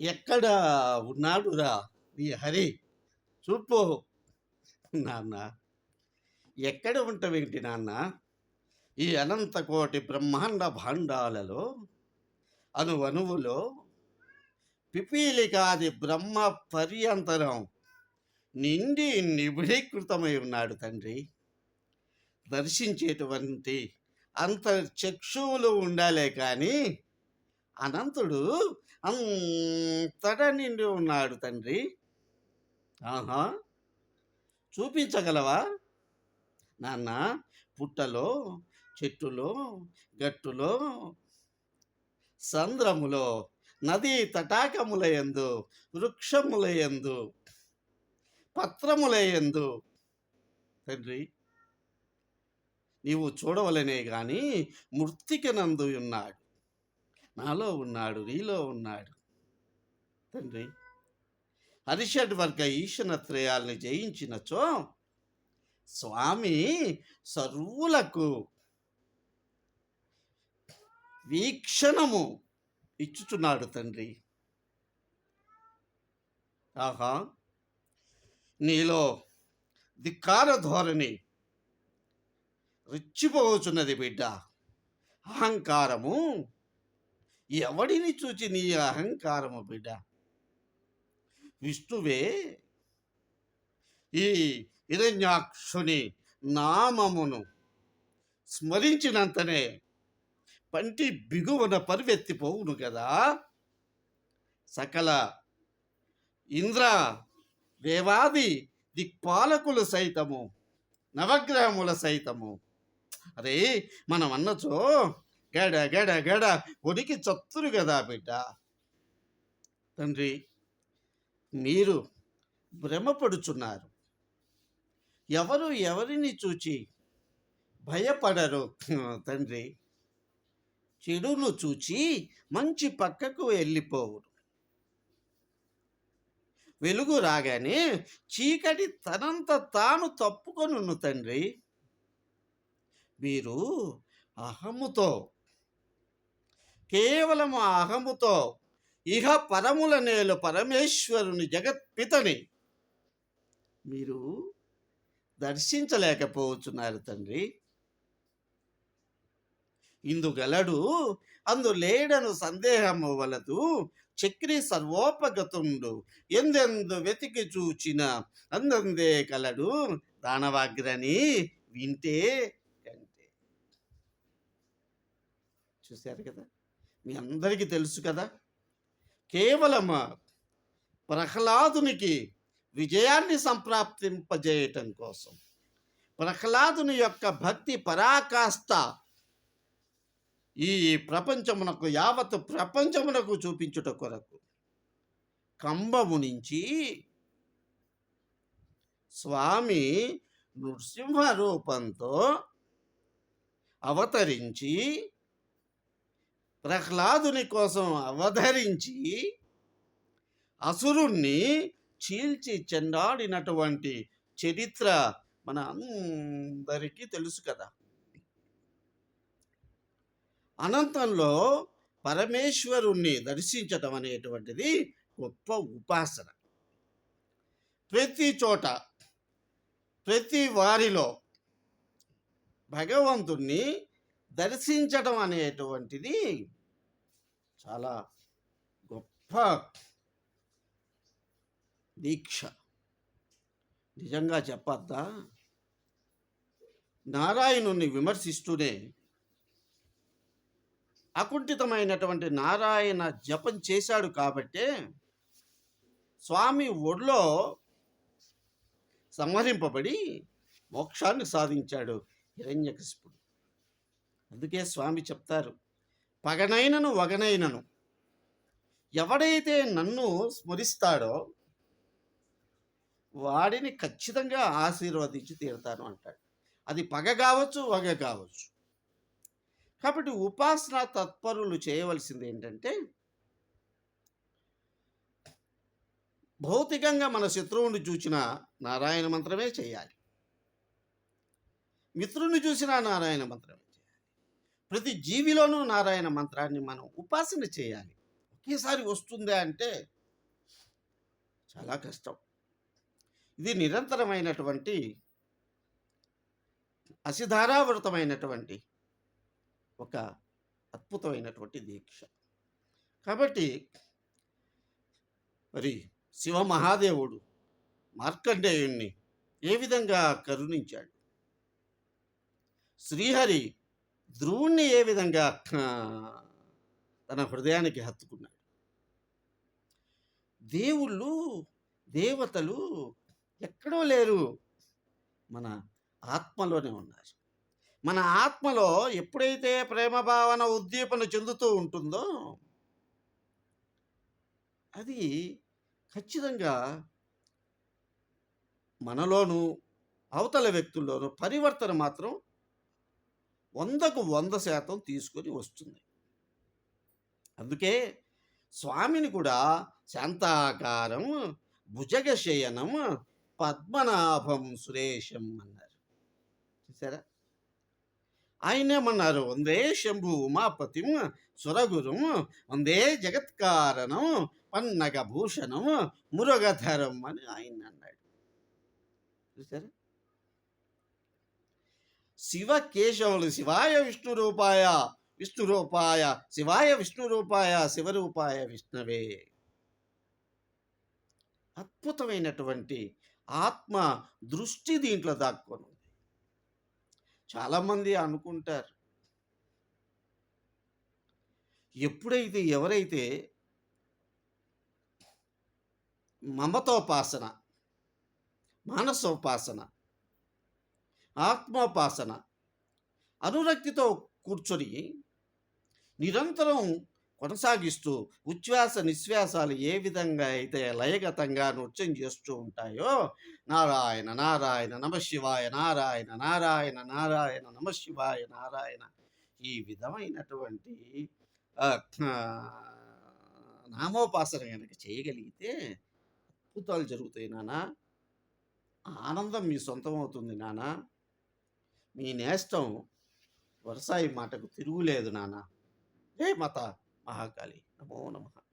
ఎక్కడ ఉన్నాడురా నీ హరి చూపు. నాన్న ఎక్కడ ఉంటావేంటి నాన్న? ఈ అనంత కోటి బ్రహ్మాండ భాండాలలో అను అణువులో పిపీలికాది బ్రహ్మ పర్యంతరం నిండి నిబిడీకృతమై ఉన్నాడు తండ్రి. దర్శించేటువంటి అంత చక్షువులు ఉండాలే కానీ అనంతుడు అంతటా నిండి ఉన్నాడు తండ్రి. ఆహా! చూపించగలవా? నాన్న పుట్టలో చెట్టులో గట్టులో సంద్రములో నదీ తటాకములయందు వృక్షములయందు పత్రములయందు తండ్రి నీవు చూడవలనే కానీ మృతికనందు ఉన్నాడు. నాలో ఉన్నాడు నీలో ఉన్నాడు. తండ్రి హరిషడ్ వర్గ ఈశ్వరత్రయాల్ని జయించినచో స్వామి సర్వులకు వీక్షణము ఇచ్చుచున్నాడు తండ్రి. ఆహా నీలో ధిక్కార ధోరణి రెచ్చిపోవచున్నది బిడ్డ. అహంకారము ఎవడిని చూచి నీ అహంకారము బిడ్డ? విష్ణువే ఈ హిరణ్యాక్షుని నామమును స్మరించినంతనే పంటి బిగువన పరివెత్తిపోవును కదా సకల ఇంద్ర దేవాది దిక్పాలకులు సైతము నవగ్రహముల సైతము. అరే మనం అన్నచో గడ గడ గడ ఉడికి చత్తురు కదా బిడ్డ. తండ్రి మీరు భ్రమపడుచున్నారు. ఎవరు ఎవరిని చూచి భయపడరు? తండ్రి చెడును చూచి మంచి పక్కకు వెళ్ళిపోవురు. వెలుగు రాగానే చీకటి తనంత తాను తప్పుకొనును తండ్రి. మీరు అహముతో కేవలం ఆ అహముతో ఇహ పరముల నేలు పరమేశ్వరుని జగత్పితని. మీరు దర్శించలేకపోతున్నారు తండ్రి. ఇందుగలడు అందు లేడను సందేహము వలదు చక్రి సర్వోపగతుండు. ఎందెందు వెతికి చూచిన అందందే కలడు దానవాగ్రని వింటే కంటే. చూశారు కదా? మీ అందరికీ తెలుసు కదా? కేవలం ప్రహ్లాదునికి విజయాన్ని సంప్రాప్తింపజేయటం కోసం. ప్రహ్లాదుని యొక్క భక్తి పరాకాష్ట ఈ ప్రపంచమునకు యావత్ ప్రపంచమునకు చూపించుట కొరకు కంబము నుంచి స్వామి నృసింహ రూపంతో అవతరించి ప్రహ్లాదుని కోసం అవతరించి అసురుణ్ణి చీల్చి చెండాడినటువంటి చరిత్ర మన అందరికీ తెలుసు కదా. అనంతంలో పరమేశ్వరుణ్ణి దర్శించటం అనేటువంటిది గొప్ప ఉపాసన. ప్రతి చోట ప్రతి వారిలో భగవంతుణ్ణి దర్శించటం అనేటువంటిది చాలా గొప్ప దీక్ష. నిజంగా చెప్పద్దా? నారాయణుణ్ణి విమర్శిస్తూనే అకుంఠితమైనటువంటి నారాయణ జపం చేశాడు కాబట్టే స్వామి ఒడిలో సంహరింపబడి మోక్షాన్ని సాధించాడు హిరణ్యకశిపుడు. అందుకే స్వామి చెప్తారు పగనైనను వగనైనను. ఎవడైతే నన్ను స్మరిస్తాడో వాడిని ఖచ్చితంగా ఆశీర్వదించి తీరుతాను అంటాడు. అది పగ కావచ్చు వగ కావచ్చు. కాబట్టి ఉపాసన తత్పరులు చేయవలసింది ఏంటంటే భౌతికంగా మన శత్రువుని చూసిన నారాయణ మంత్రమే చేయాలి. మిత్రుని చూసిన నారాయణ మంత్రమే. ప్రతి జీవిలోనూ నారాయణ మంత్రాన్ని మనం ఉపాసన చేయాలి. ఒకేసారి వస్తుందా అంటే చాలా కష్టం. ఇది నిరంతరమైనటువంటి అసిధారావృతమైనటువంటి ఒక అద్భుతమైనటువంటి దీక్ష. కాబట్టి మరి శివ మహాదేవుడు మార్కండేయుణ్ణి ఏ విధంగా కరుణించాడు? శ్రీహరి ధ్రువుణ్ణి ఏ విధంగా తన హృదయానికి హత్తుకున్నాడు? దేవుళ్ళు దేవతలు ఎక్కడో లేరు. మన ఆత్మలోనే ఉన్నారు. మన ఆత్మలో ఎప్పుడైతే ప్రేమ భావన ఉద్దీపన చెందుతూ ఉంటుందో అది ఖచ్చితంగా మనలోనూ అవతల వ్యక్తుల్లోనూ పరివర్తన మాత్రం వందకు వంద శాతం తీసుకొని వస్తుంది. అందుకే స్వామిని కూడా శాంతాకారం భుజగశయనం పద్మనాభం సురేశం అన్నారు. చూసారా ఆయనేమన్నారు వందే శంభు ఉమాపతిం సురగురుం వందే జగత్కారణం పన్నగ భూషణం మురుగధరం అని ఆయన అన్నాడు. చూసారా శివ కేశవులు శివాయ విష్ణు రూపాయ విష్ణు రూపాయ శివాయ విష్ణు రూపాయ శివరూపాయ విష్ణవే. అద్భుతమైనటువంటి ఆత్మ దృష్టి దీంట్లో దాక్కొని ఉంది. చాలామంది అనుకుంటారు. ఎప్పుడైతే ఎవరైతే మమతోపాసన మానసోపాసన ఆత్మోపాసన. అనురక్తితో కూర్చొని నిరంతరం కొనసాగిస్తూ ఉచ్ఛ్వాస నిశ్వాసాలు ఏ విధంగా అయితే లయగతంగా నృత్యం చేస్తూ ఉంటాయో నారాయణ నారాయణ నమ శివాయ నారాయణ నారాయణ నారాయణ నమ శివాయ నారాయణ. ఈ విధమైనటువంటి నామోపాసన కనుక చేయగలిగితే అద్భుతాలు జరుగుతాయి నానా. ఆనందం మీ సొంతం అవుతుంది నానా. మీ నేస్తం వరసాయి మాటకు తిరుగులేదు నాన్న ఏ మాత మహాకాళి. నమో నమః.